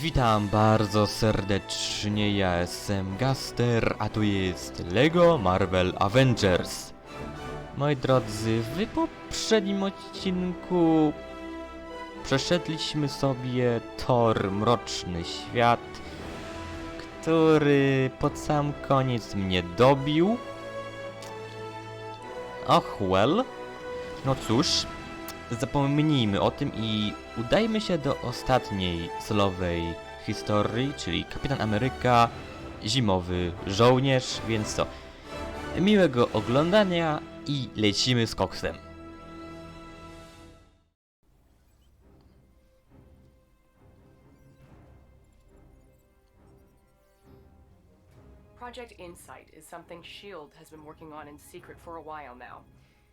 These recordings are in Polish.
Witam bardzo serdecznie, ja jestem Gaster, a tu jest LEGO Marvel Avengers. Moi drodzy, w poprzednim odcinku przeszedliśmy sobie Thor Mroczny Świat, który pod sam koniec mnie dobił. Och, well. No cóż, zapomnijmy o tym i udajmy się do ostatniej solowej historii, czyli Kapitan Ameryka, Zimowy Żołnierz, więc co? Miłego oglądania i lecimy z koksem. Project Insight is something S.H.I.E.L.D. Has been working on in secret for a while now.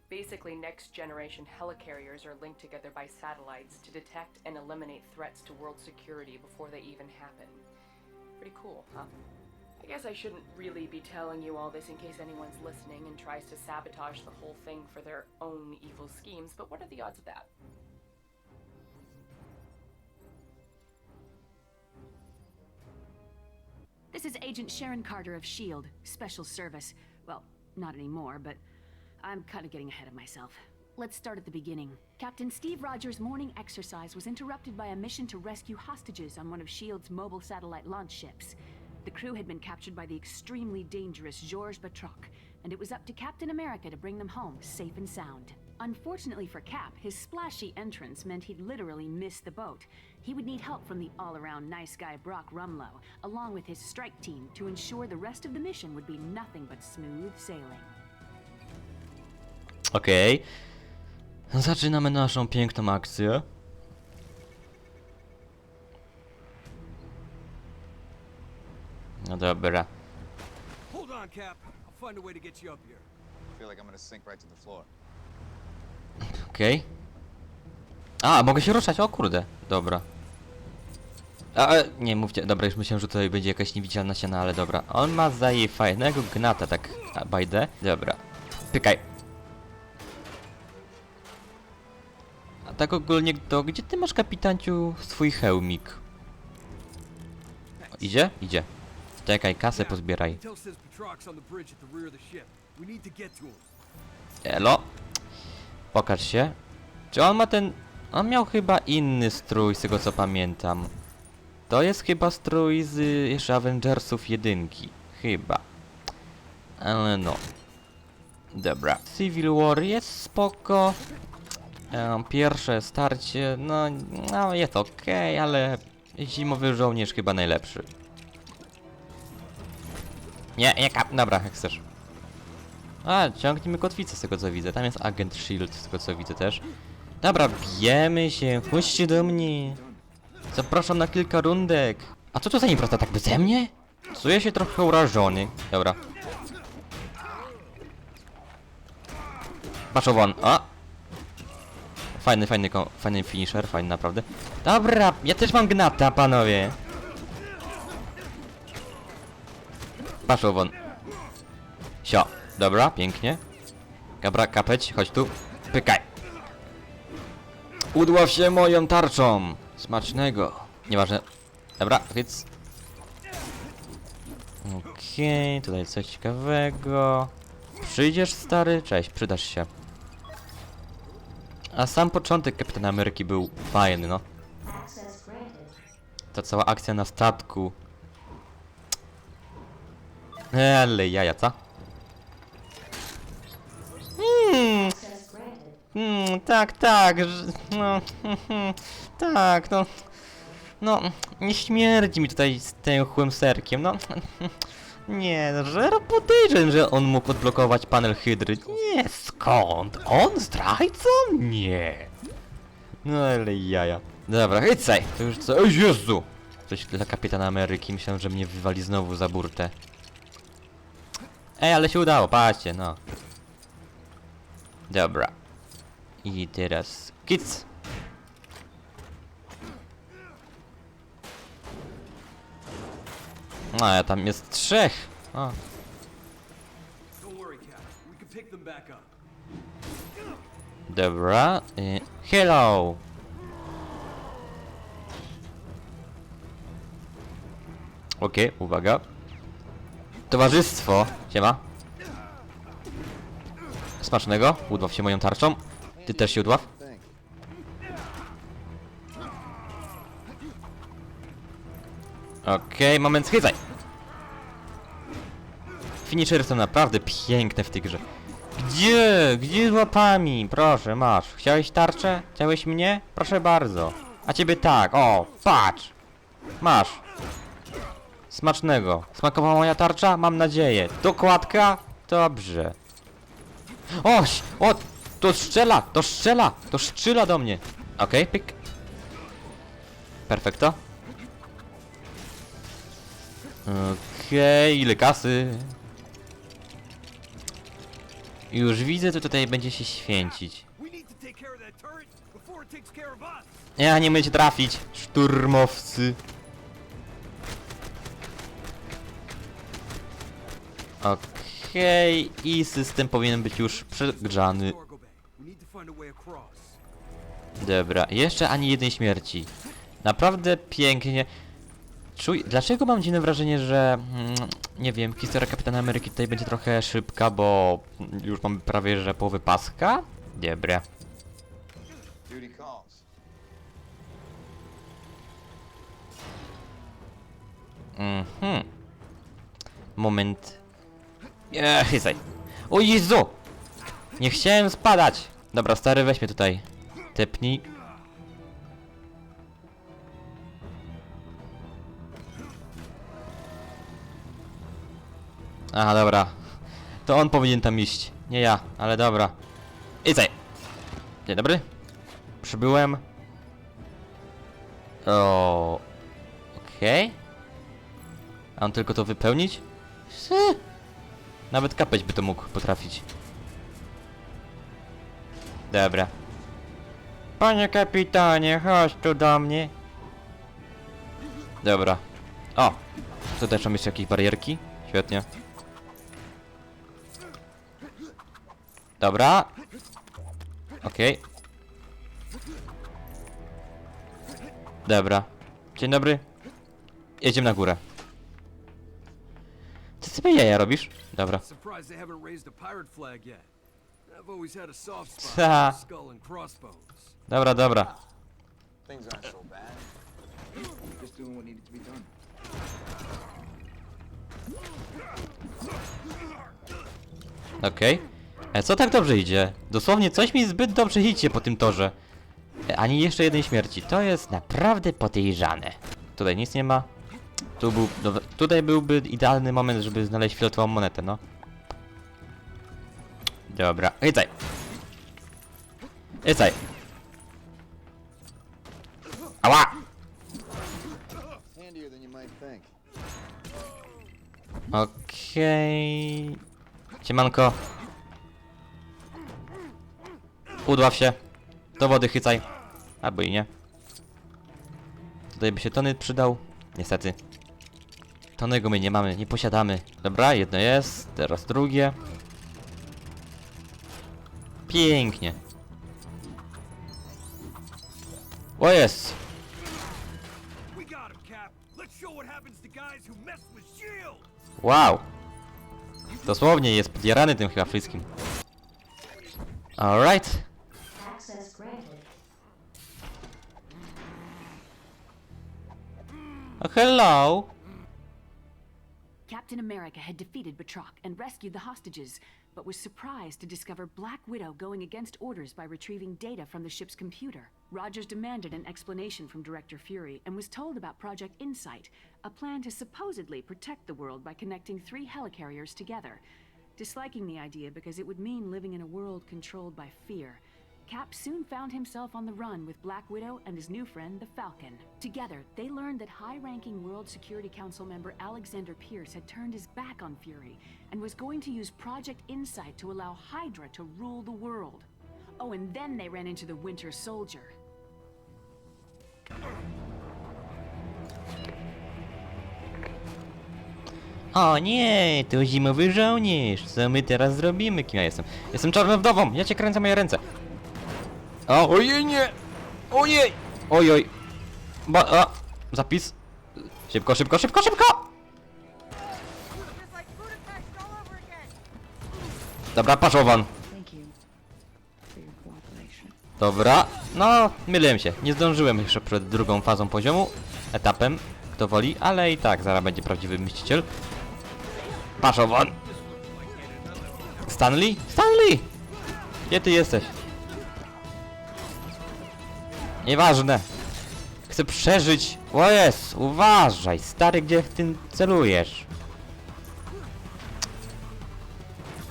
Basically, next generation helicarriers are linked together by satellites to detect and eliminate threats to world security before they even happen. Pretty cool, huh? I guess I shouldn't really be telling you all this in case anyone's listening and tries to sabotage the whole thing for their own evil schemes, but what are the odds of that? This is Agent Sharon Carter of S.H.I.E.L.D., Special Service. Well, not anymore, but I'm kind of getting ahead of myself. Let's start at the beginning. Captain Steve Rogers' morning exercise was interrupted by a mission to rescue hostages on one of S.H.I.E.L.D.'s mobile satellite launch ships. The crew had been captured by the extremely dangerous Georges Batroc, and it was up to Captain America to bring them home safe and sound. Unfortunately for Cap, his splashy entrance meant he'd literally miss the boat. He would need help from the all around nice guy Brock Rumlow, along with his strike team, to ensure the rest of the mission would be nothing but smooth sailing. Okej. Zaczynamy naszą piękną akcję. No dobra. Hold on, Cap. I'll find a way to get you up here. I feel like I'm gonna sink right to the floor. Okej. A, mogę się ruszać, o kurde. Dobra. A, e, nie mówcie, dobra, już myślałem, że tutaj będzie jakaś niewidzialna ściana, ale dobra. On ma zaje fajnego gnata, tak, by the. Dobra. Pykaj. Tak ogólnie, to gdzie ty masz, kapitanciu, swój hełmik? Idzie? Idzie. Czekaj, kasę pozbieraj. Elo. Pokaż się. Czy on ma ten... On miał chyba inny strój, z tego co pamiętam. To jest chyba strój z jeszcze Avengersów jedynki. Chyba. Ale no. Dobra. Civil War jest spoko. Em, Pierwsze starcie, no, no jest okej, ale zimowy żołnierz chyba najlepszy. Nie, nie kap, dobra, jak chcesz. A, ciągnijmy kotwicę z tego co widzę. Tam jest agent Shield z tego co widzę też. Dobra, bijemy się. Chodźcie do mnie. Zapraszam na kilka rundek. A co to za impreza tak beze mnie? Czuję się trochę urażony. Dobra. Patrz won. A! Fajny, fajny, fajny finisher, fajny naprawdę. Dobra, ja też mam gnata, panowie. Patrz won. Sio. Dobra, pięknie. Dobra, kapeć, chodź tu. Pykaj. Udław się moją tarczą. Smacznego. Nieważne. Dobra, więc... Okej, tutaj coś ciekawego. Przyjdziesz, stary? Cześć, przydasz się. A sam początek Kapitana Ameryki był fajny, no. Ta cała akcja na statku. Ale jaja, co? Hmm. Hmm, tak, tak, no, tak, no, no, nie śmierdzi mi tutaj z tym chłym serkiem, no, nie, że podejrzewam, że on mógł odblokować panel hydry, nie, skąd, on zdrajcą? Nie, no ale jaja, dobra, hycaj, to już co, oj Jezu, coś dla kapitana Ameryki, myślałem, że mnie wywali znowu za burtę, ej, ale się udało, patrzcie, no, Dobra. I teraz kic. A, ja tam jest trzech. A, dobra. Y, hello. Okej, uwaga. Towarzystwo. Siema. Smacznego. Udław się moją tarczą. Ty też się udław. Okej, moment, schwycaj! Finishery są naprawdę piękne w tej grze. Gdzie? Gdzie z łapami? Proszę, masz. Chciałeś tarczę? Chciałeś mnie? Proszę bardzo. A ciebie tak, o, patrz! Masz. Smacznego. Smakowała moja tarcza? Mam nadzieję. Dokładka? Dobrze. Oś! O! To strzela! To strzela! To strzela do mnie! Okej, pyk. Perfekto. Okej, ile kasy? Już widzę, to tutaj będzie się święcić. Ja nie umiecie trafić, szturmowcy. Okej, i system powinien być już przegrzany. Dobra, jeszcze ani jednej śmierci. Naprawdę pięknie. Czuj, dlaczego mam dziwne wrażenie, że mm, nie wiem, historia Kapitana Ameryki tutaj będzie trochę szybka, bo już mamy prawie że połowę paska? Dobra. Mhm. Moment. Nie, chyzaj. O Jezu! Nie chciałem spadać! Dobra, stary, weź mnie tutaj. Tepnij. Aha, dobra. To on powinien tam iść. Nie ja, ale dobra. Idzaj! Dzień dobry. Przybyłem. O. Okej. A on tylko to wypełnić? Nawet kapeć by to mógł potrafić. Dobra. Panie kapitanie, chodź tu do mnie. Dobra. O! Tutaj są jeszcze jakieś barierki. Świetnie. Dobra. Okej. Dobra. Dzień dobry. Jedziemy na górę. Co sobie jaja robisz? Dobra. Ta. Dobra, dobra. Things aren't Okej. E, co tak dobrze idzie? Dosłownie coś mi zbyt dobrze idzie po tym torze. E, ani jeszcze jednej śmierci. To jest naprawdę podejrzane. Tutaj nic nie ma. Tu był, dobra, tutaj byłby idealny moment, żeby znaleźć fioletową monetę, no. Dobra, hycaj. Hycaj. Ała! Handier than you Udław się. Do wody chycaj. Albo i nie. Tutaj by się tony przydał. Niestety. Tonego my nie mamy, nie posiadamy. Dobra, jedno jest, teraz drugie. Pięknie. O jest! Wow! Dosłownie jest podjarany tym chyba wszystkim. Alright. Oh, hello! Captain America had defeated Batroc and rescued the hostages, but was surprised to discover Black Widow going against orders by retrieving data from the ship's computer. Rogers demanded an explanation from Director Fury and was told about Project Insight, a plan to supposedly protect the world by connecting three helicarriers together. Disliking the idea because it would mean living in a world controlled by fear, Cap soon found himself on the run with Black Widow and his new friend, the Falcon. Together, they learned that high ranking World Security Council member Alexander Pierce had turned his back on Fury and was going to use Project Insight to allow Hydra to rule the world. Oh, and then they ran into the Winter Soldier. O nie, to zimowy żołnierz. Co my teraz zrobimy? Kim ja jestem? Jestem czarną wdową. Ja cię kręcę moje ręce. A, ojej, nie! Ojej! Ojoj! Ba, a, zapis! Szybko, szybko, szybko, szybko! Dobra, paszowan. Dobra, no, myliłem się. Nie zdążyłem jeszcze przed drugą fazą poziomu, etapem, kto woli, ale i tak, zaraz będzie prawdziwy mściciel. Paszowan! Stanley? Stanley! Gdzie ty jesteś? Nieważne. Chcę przeżyć. O jest, uważaj, stary, gdzie tym celujesz?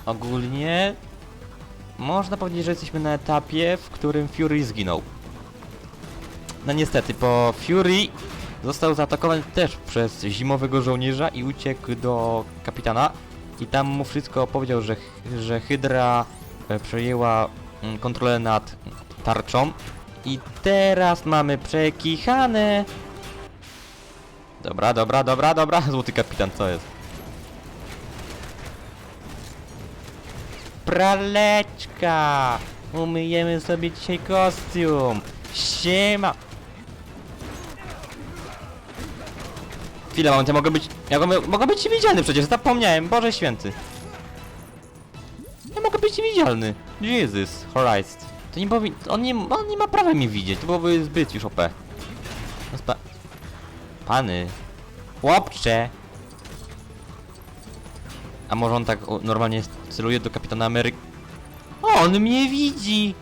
Ogólnie można powiedzieć, że jesteśmy na etapie, w którym Fury zginął. No niestety, bo Fury został zaatakowany też przez zimowego żołnierza i uciekł do kapitana. I tam mu wszystko powiedział, że, że Hydra e, przejęła mm, kontrolę nad tarczą. I teraz mamy przekichane. Dobra, dobra, dobra, dobra. Złoty kapitan, co jest? Praleczka! Umyjemy sobie dzisiaj kostium. Siema! Chwila, moment, ja mogę być... Ja mogę, mogę być widzialny przecież, zapomniałem, Boże Święty. Ja mogę być widzialny. Jesus Christ. To nie powin... On nie, on nie ma prawa mnie widzieć, to byłoby zbyt już OP. Spa... Pany. Chłopcze! A może on tak normalnie celuje do kapitana Ameryki? On mnie widzi!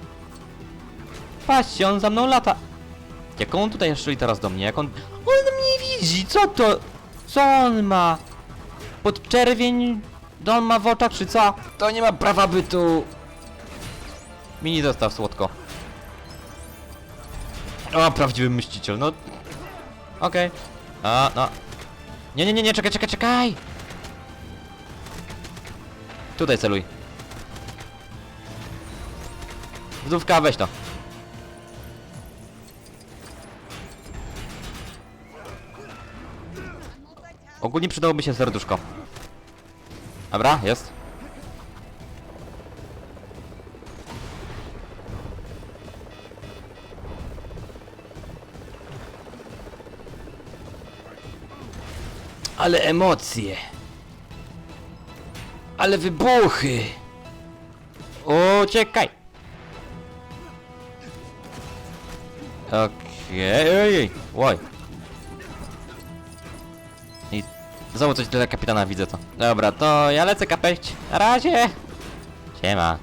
Patrzcie, on za mną lata. Jak on tutaj strzeli teraz do mnie? Jak on... On mnie widzi! Co to? Co on ma? Podczerwień... Do on ma w oczach, czy co? To nie ma prawa bytu! Mini zostaw słodko. O, prawdziwy myśliciel, no... Okej. A, no. Nie, nie, nie, nie, czekaj, czekaj, czekaj! Tutaj celuj. Zdówka, weź to. Ogólnie przydałoby się serduszko. Dobra, jest. Ale emocje. Ale wybuchy! Uciekaj! Okej, ojej, oj. I znowu coś dla kapitana widzę to. Dobra, to ja lecę kapeść. Na razie! Siema.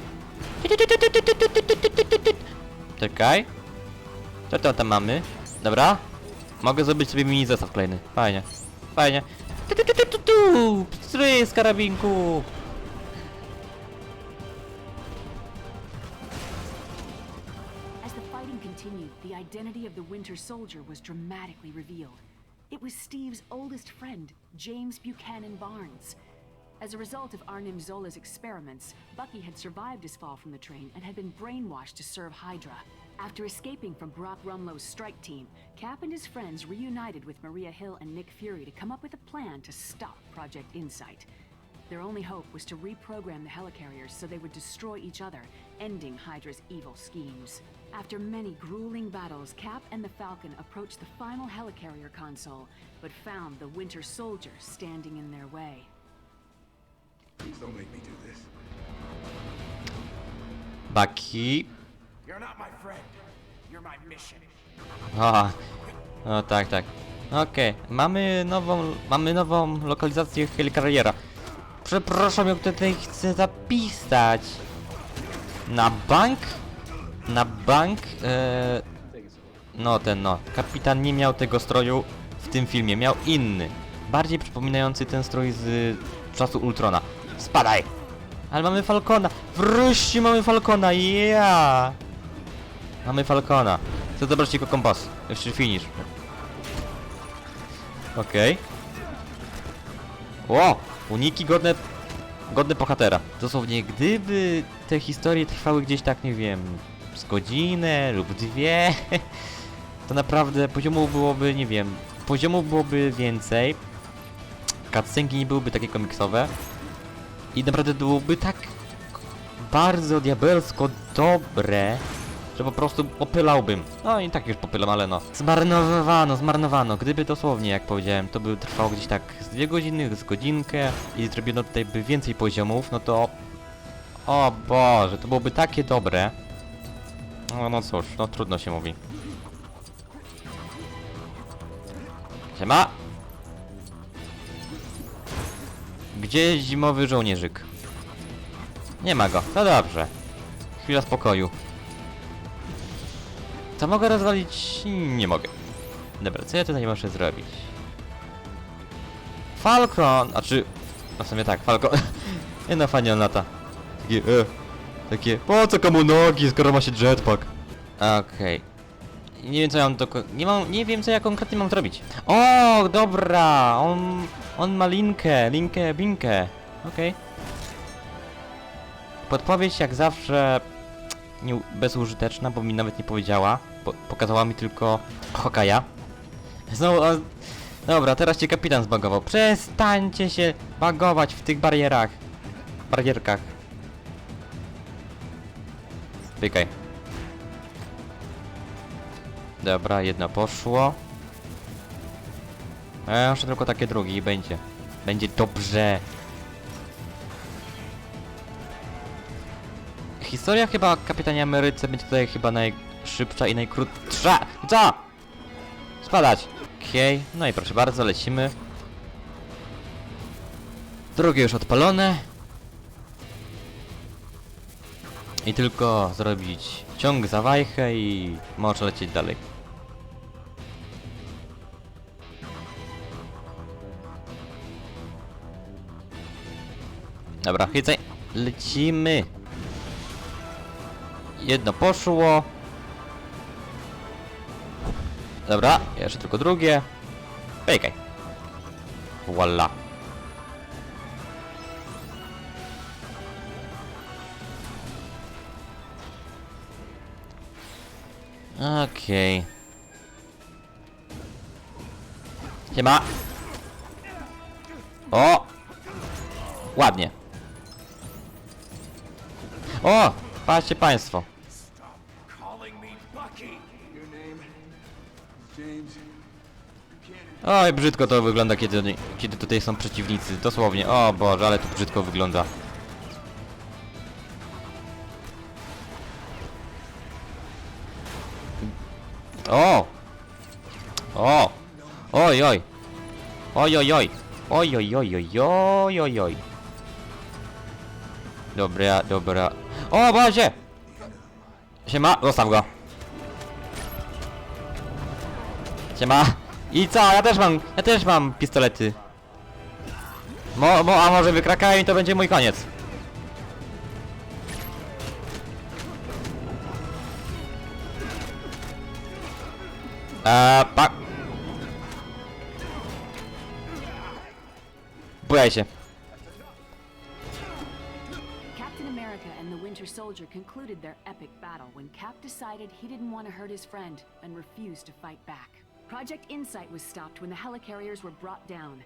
Czekaj. Co to tam mamy? Dobra. Mogę zrobić sobie mini zestaw kolejny. Fajnie. Fajnie. Tu, tu. As the fighting continued, the identity of the Winter Soldier was dramatically revealed. It was Steve's oldest friend, James Buchanan Barnes. As a result of Arnim Zola's experiments, Bucky had survived his fall from the train and had been brainwashed to serve Hydra. After escaping from Brock Rumlow's strike team, Cap and his friends reunited with Maria Hill and Nick Fury to come up with a plan to stop Project Insight. Their only hope was to reprogram the helicarriers so they would destroy each other, ending Hydra's evil schemes. After many grueling battles, Cap and the Falcon approached the final helicarrier console, but found the Winter Soldier standing in their way. Baki. A, no tak, tak. Okej, mamy nową, mamy nową lokalizację helikariera. Przepraszam, jak tutaj chcę zapisać. Na bank? Na bank? E, no ten no. Kapitan nie miał tego stroju w tym filmie, miał inny. Bardziej przypominający ten strój z czasu Ultrona. Spadaj! Ale mamy Falcona! Wreszcie mamy Falcona! Ja! Mamy Falcona. Chcę zobaczyć jego kompas. Jeszcze finish. Okej. Ło! Uniki godne... Godne bohatera. Dosłownie, gdyby te historie trwały gdzieś tak, nie wiem, z godzinę lub dwie, to naprawdę poziomu byłoby, nie wiem, poziomu byłoby więcej, cutscenki nie byłyby takie komiksowe i naprawdę byłoby tak bardzo diabelsko dobre, że po prostu popylałbym. No i tak już popylam, ale no. Zmarnowano, zmarnowano. Gdyby dosłownie, jak powiedziałem, to by trwało gdzieś tak z dwie godziny, z godzinkę i zrobiono tutaj by więcej poziomów, no to O Boże, to byłoby takie dobre. No, no cóż, no trudno się mówi. Siema! Gdzie zimowy żołnierzyk? Nie ma go, no dobrze. Chwila spokoju. Co mogę rozwalić? Nie mogę. Dobra, co ja tutaj muszę zrobić? Falcon! A czy... No w sumie tak, Falcon... nie no, fajnie lata. Takie, e, takie, po co komu nogi, skoro ma się jetpack? Okej. Nie wiem co ja mam to... Nie mam, nie wiem co ja konkretnie mam zrobić. O, dobra, on... On ma linkę, linkę, binkę. Okej. Podpowiedź jak zawsze... Nie, bezużyteczna, bo mi nawet nie powiedziała. Bo pokazała mi tylko Hokaja. Znowu, a, dobra, teraz cię kapitan zbagował. Przestańcie się bagować w tych barierach. Barierkach. Pykaj. Dobra, jedno poszło. A jeszcze tylko takie drugie i będzie. Będzie dobrze. Historia chyba Kapitanie Ameryce będzie tutaj chyba najszybsza i najkrótsza. Co? Spadać. Okej, no i proszę bardzo, lecimy. Drugie już odpalone. I tylko zrobić ciąg za wajchę i może lecieć dalej. Dobra, chycaj. Lecimy. Jedno poszło. Dobra, jeszcze tylko drugie. Pejkaj. Voila. Okej. Siema. O! Ładnie. O! Patrzcie państwo. Oj, brzydko to wygląda, kiedy, kiedy tutaj są przeciwnicy. Dosłownie. O Boże, ale to brzydko wygląda. O! O! Oj, oj! Oj, oj, oj! Oj, oj, oj, oj, oj, oj, oj! Dobra, dobra. O, Boże! Siema, zostaw go. Siema. I co? Ja też mam, ja też mam pistolety. Mo, mo, a może wykrakają i to będzie mój koniec. Eee, pa... Bujaj się. Soldier concluded their epic battle when Cap decided he didn't want to hurt his friend and refused to fight back. Project Insight was stopped when the helicarriers were brought down,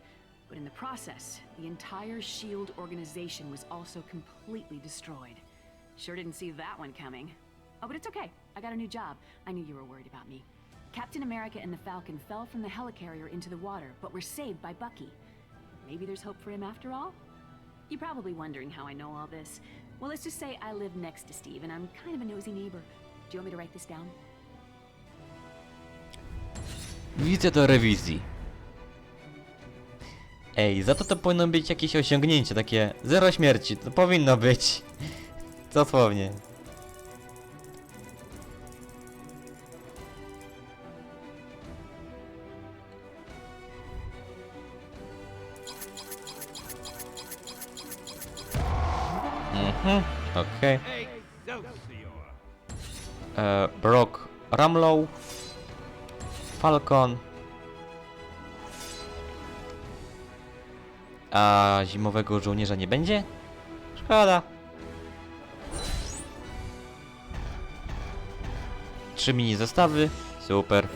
but in the process, the entire SHIELD organization was also completely destroyed. Sure didn't see that one coming. Oh, but it's okay. I got a new job. I knew you were worried about me. Captain America and the Falcon fell from the helicarrier into the water, but were saved by Bucky. Maybe there's hope for him after all? You're probably wondering how I know all this. Well, let's just say I live next to Steve, and I'm kind of a nosy neighbor. Do you want me to write this down? Do rewizji. Ej, za to to powinno być jakieś osiągnięcie, takie zero śmierci, to powinno być. Dosłownie. Okej. Excelsior. E, Brock Ramlow, Falcon, a zimowego żołnierza nie będzie? Szkoda. Trzy mini zestawy, super.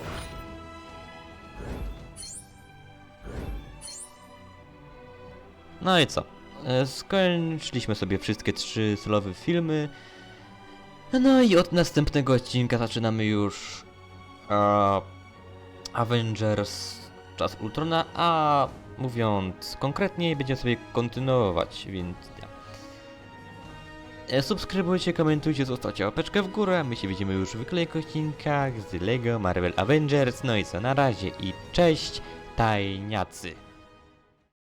No i co? E, Skończyliśmy sobie wszystkie trzy solowe filmy. No i od następnego odcinka zaczynamy już e, Avengers Czas Ultrona, a mówiąc konkretniej, będziemy sobie kontynuować, więc ja. E, Subskrybujcie, komentujcie, zostawcie łapeczkę w górę. My się widzimy już w kolejnych odcinkach z LEGO Marvel Avengers. No i co, na razie i cześć, tajniacy.